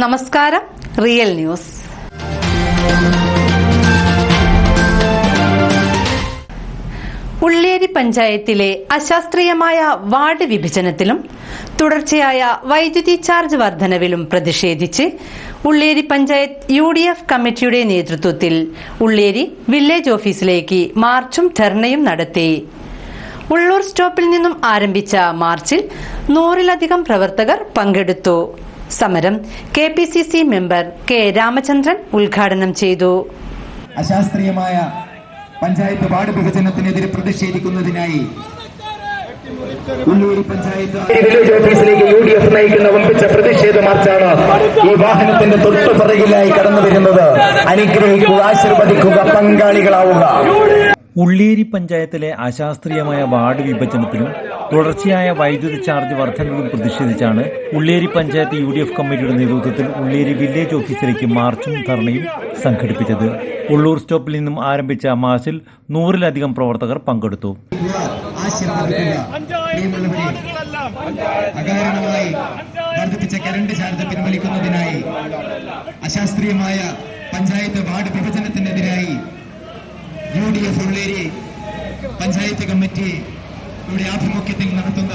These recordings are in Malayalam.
നമസ്കാരം റിയൽ ന്യൂസ്. ഉള്ളേരി പഞ്ചായത്തിലെ അശാസ്ത്രീയമായ വാർഡ് വിഭജനത്തിലും തുടർച്ചയായ വൈദ്യുതി ചാർജ് വർധനവിലും പ്രതിഷേധിച്ച് Ulleri panchayat U D F കമ്മിറ്റിയുടെ നേതൃത്വത്തിൽ ഉള്ളേരി വില്ലേജ് ഓഫീസിലേക്ക് മാർച്ചും ധർണയും നടത്തി. ഉള്ളൂർ സ്റ്റോപ്പിൽ നിന്നും ആരംഭിച്ച മാർച്ചിൽ നൂറിലധികം പ്രവർത്തകർ പങ്കെടുത്തു. സമരം K P C C member K Ramachandran ഉദ്ഘാടനം ചെയ്തു. അശാസ്ത്രീയമായ പഞ്ചായത്ത് വാർഡ് വിഭജനത്തിനെതിരെ പ്രതിഷേധിക്കുന്നതിനായി ഉള്ളൂരി പഞ്ചായത്ത് വില്ലേജ് ഓഫീസിലേക്ക് യു ഡി എഫ് നയിക്കുന്ന വമ്പിച്ച പ്രതിഷേധ മാർച്ചാണ് ഈ വാഹനത്തിന്റെ തൊട്ടു പിറകിലായി കടന്നു വരുന്നത്? അനുഗ്രഹിക്കുക ആശീർവദിക്കുക പങ്കാളികളാവുക. ഉള്ളേരി പഞ്ചായത്തിലെ അശാസ്ത്രീയമായ വാർഡ് വിഭജനത്തിലും തുടർച്ചയായ വൈദ്യുതി ചാർജ് വർധനവിലും പ്രതിഷേധിച്ചാണ് Ulleri panchayat U D F കമ്മിറ്റിയുടെ നേതൃത്വത്തിൽ ഉള്ളേരി വില്ലേജ് ഓഫീസിലേക്ക് മാർച്ചും ധർണയും സംഘടിപ്പിച്ചത്. ഉള്ളൂർ സ്റ്റോപ്പിൽ നിന്നും ആരംഭിച്ച മാർച്ചിൽ നൂറിലധികം പ്രവർത്തകർ പങ്കെടുത്തു. പ്രിയമുള്ളവരെ അകാരണമായി വർദ്ധിപ്പിച്ച കരണ്ട് ചാർജ് പിൻവലിക്കുന്നതിനായി അശാസ്ത്രീയമായ panchayat ward വിഭജനത്തിനെതിരായി U D F Ulleri panchayat committee ഇവിടെ ആഭിമുഖ്യത്തിൽ നടത്തുന്ന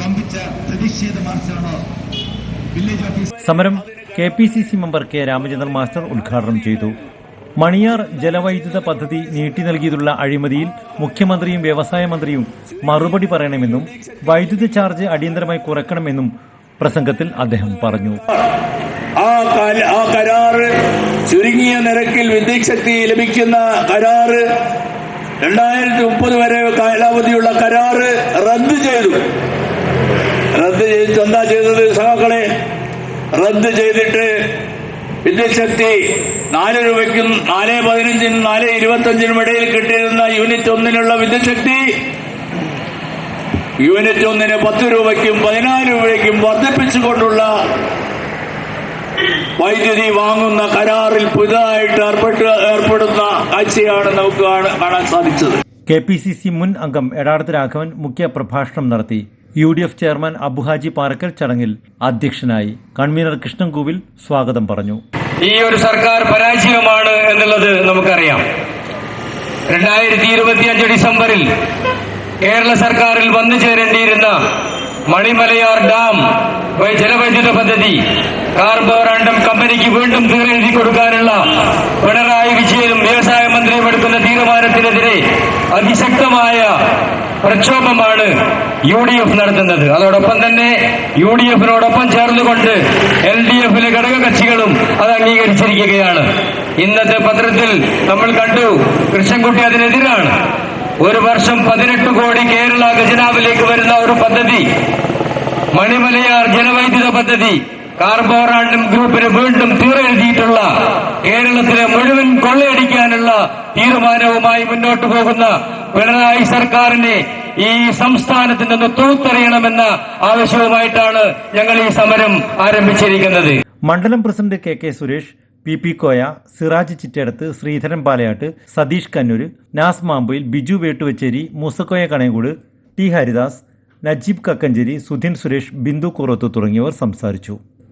വമ്പിച്ച പ്രതിഷേധ മാർച്ചാണ് വില്ലേജ് ഓഫീസ് സമരം K P C C member K Ramachandran master ഉദ്ഘാടനം ചെയ്തു മണിയാർ ജലവൈദ്യുത പദ്ധതി നീട്ടി നൽകിയതുള്ള അഴിമതിയിൽ മുഖ്യമന്ത്രിയും വ്യവസായ മന്ത്രിയും മറുപടി പറയണമെന്നും വൈദ്യുതി ചാർജ് അടിയന്തരമായി കുറയ്ക്കണമെന്നും പ്രസംഗത്തിൽ അദ്ദേഹം പറഞ്ഞു. ആ കരാറ് ചുരുങ്ങിയ നിരക്കിൽ വിദ്യുശക്തി ലഭിക്കുന്ന കരാറ് രണ്ടായിരത്തി മുപ്പത് വരെ കാലാവധിയുള്ള കരാറ് റദ്ദ് ചെയ്തു. റദ്ദ് ചെയ്തിട്ട് എന്താ ചെയ്തത്? സഹാക്കളെ റദ്ദ് ചെയ്തിട്ട് വിദ്യുച്ഛക്തി നാല് രൂപയ്ക്കും നാല് പതിനഞ്ചിനും നാല് ഇരുപത്തഞ്ചിനും ഇടയിൽ കിട്ടിയിരുന്ന യൂണിറ്റ് ഒന്നിനുള്ള വിദ്യുശക്തി യൂണിറ്റ് ഒന്നിന് പത്ത് രൂപയ്ക്കും പതിനാല് രൂപയ്ക്കും വർദ്ധിപ്പിച്ചുകൊണ്ടുള്ള വൈദ്യുതി വാങ്ങുന്ന കരാറിൽ പുതുതായിട്ട് ഏർപ്പെടുന്ന കാഴ്ചയാണ് നമുക്ക് കാണ- കാണാൻ സാധിച്ചത്. കെ പി സി സി മുൻ അംഗം എടാടത്ത് രാഘവൻ മുഖ്യ പ്രഭാഷണം നടത്തി. U D F chairman Abuhaji Parakkal ചടങ്ങിൽ അധ്യക്ഷനായി. കൺവീനർ കൃഷ്ണൻകോവിൽ സ്വാഗതം പറഞ്ഞു. ഈ ഒരു സർക്കാർ പരാജയമാണ് എന്നുള്ളത് നമുക്കറിയാം. രണ്ടായിരത്തി ഇരുപത്തിയഞ്ച് ഡിസംബറിൽ കേരള സർക്കാരിൽ വന്നു ചേരേണ്ടിയിരുന്ന മണിമലയാർ ഡാം ജലവൈദ്യുത പദ്ധതി കാർബോറാണ്ടം കമ്പനിക്ക് വീണ്ടും തീരെഴുതി കൊടുക്കാനുള്ള പിണറായി വിജയനും വ്യവസായ മന്ത്രിയും എടുക്കുന്ന തീരുമാനത്തിനെതിരെ അതിശക്തമായ പ്രക്ഷോഭമാണ് യു ഡി എഫ് നടത്തുന്നത്. അതോടൊപ്പം തന്നെ യു ഡി എഫിനോടൊപ്പം ചേർന്നുകൊണ്ട് എൽ ഡി എഫിലെ ഘടകകക്ഷികളും അത് അംഗീകരിച്ചിരിക്കുകയാണ്. ഇന്നത്തെ പത്രത്തിൽ നമ്മൾ കണ്ടു കൃഷ്ണൻകുട്ടി അതിനെതിരാണ്. ഒരു വർഷം പതിനെട്ട് കോടി കേരള ഖജനാവിലേക്ക് വരുന്ന ഒരു പദ്ധതി മണിമലയാർ ജലവൈദ്യുത പദ്ധതി കാർബോറാണ്ടും ഗ്രൂപ്പിന് വീണ്ടും തീറെഴുതിയിട്ടുള്ള കേരളത്തിലെ മുഴുവൻ കൊള്ളയടിക്കാനുള്ള തീരുമാനവുമായി മുന്നോട്ട് പോകുന്ന പിണറായി സർക്കാരിനെ ഈ സംസ്ഥാനത്ത് നിന്ന് തൂത്തെറിയണമെന്ന ആവശ്യവുമായിട്ടാണ് ഞങ്ങൾ ഈ സമരം ആരംഭിച്ചിരിക്കുന്നത്. മണ്ഡലം president K K Suresh P P Koya Siraj Chittadath Sreedharan Palayatt Satheesh Kannoor Nas Mambayil Biju Vettuvacheri Moosakoya Kanayankode T Haridas Najeeb Kakkanchery Sudhin Suresh Bindu Kurath തുടങ്ങിയവർ സംസാരിച്ചു.